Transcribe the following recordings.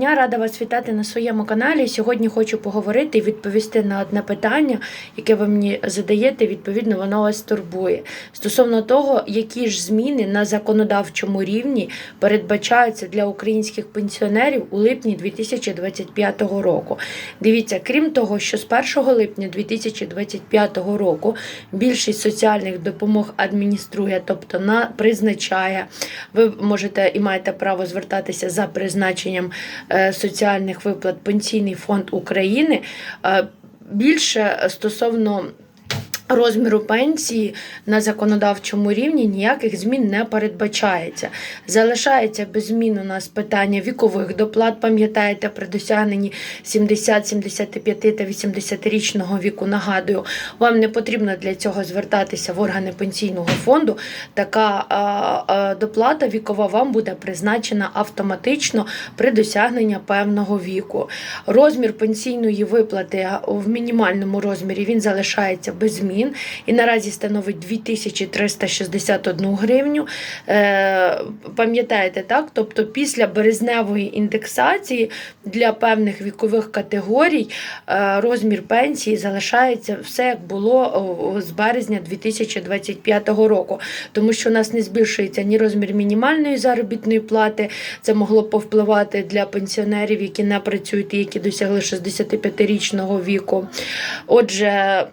Я рада вас вітати на своєму каналі. Сьогодні хочу поговорити і відповісти на одне питання, яке ви мені задаєте. Відповідно, воно вас турбує. Стосовно того, які ж зміни на законодавчому рівні передбачаються для українських пенсіонерів у липні 2025 року. Дивіться, крім того, що з 1 липня 2025 року більшість соціальних допомог адмініструє, тобто на призначає. Ви можете і маєте право звертатися за призначенням соціальних виплат Пенсійний фонд України. Е, Більше стосовно розміру пенсії на законодавчому рівні ніяких змін не передбачається. Залишається без змін у нас питання вікових доплат. Пам'ятаєте, при досягненні 70, 75 та 80-річного віку. Нагадую, вам не потрібно для цього звертатися в органи пенсійного фонду. Така а, а, доплата вікова вам буде призначена автоматично при досягненні певного віку. Розмір пенсійної виплати в мінімальному розмірі він залишається без змін і наразі становить 2361 гривню. Е, пам'ятаєте, так? Тобто після березневої індексації для певних вікових категорій е, розмір пенсії залишається все як було з березня 2025 року, тому що у нас не збільшується ні розмір мінімальної заробітної плати. Це могло повпливати для пенсіонерів, які не працюють і які досягли 65-річного віку. Отже.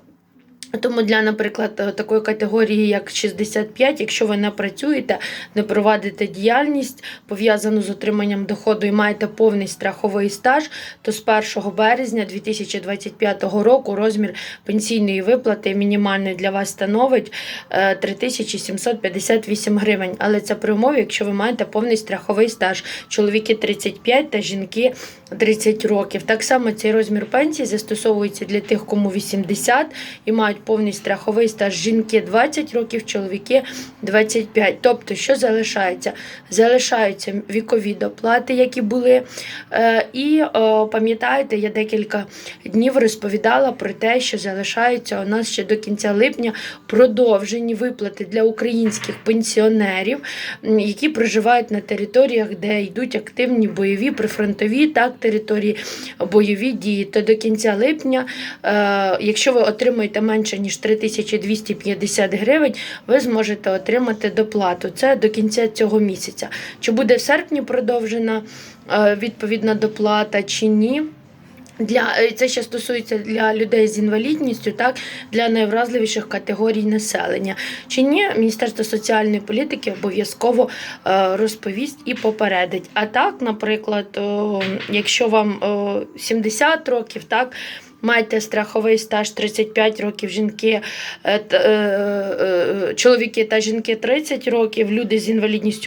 Тому для, наприклад, е, такої категорії, як 65, якщо ви не працюєте, не проводите діяльність пов'язану з отриманням доходу і маєте повний страховий стаж, то з 1 березня 2025 року розмір пенсійної виплати мінімальної для вас становить е, 3758 гривень. Але це при умові, якщо ви маєте повний страховий стаж. Чоловіки 35 та жінки 30 років. Так само цей розмір пенсії застосовується для тих, кому 80 і мають повний страховий стаж жінки 20 років, чоловіки 25. Тобто, що залишається? Залишаються вікові доплати, які були. Е, І пам'ятаєте, я декілька днів розповідала про те, що залишаються у нас ще до кінця липня продовжені виплати для українських пенсіонерів, які проживають на територіях, де йдуть активні бойові прифронтові так території бойові дії. То до кінця липня, е, якщо ви отримуєте менше ніж 3250 гривень, ви зможете отримати доплату. Це до кінця цього місяця. Чи буде в серпні продовжена е, відповідна доплата, чи ні? Для е, це ще стосується для людей з інвалідністю, так для найвразливіших категорій населення. Чи ні, Міністерство соціальної політики обов'язково е, розповість і попередить. А так, наприклад, якщо вам о, 70 років, так. Маєте страховий стаж 35 років, жінки, е, е, е, чоловіки та жінки 30 років, люди з інвалідністю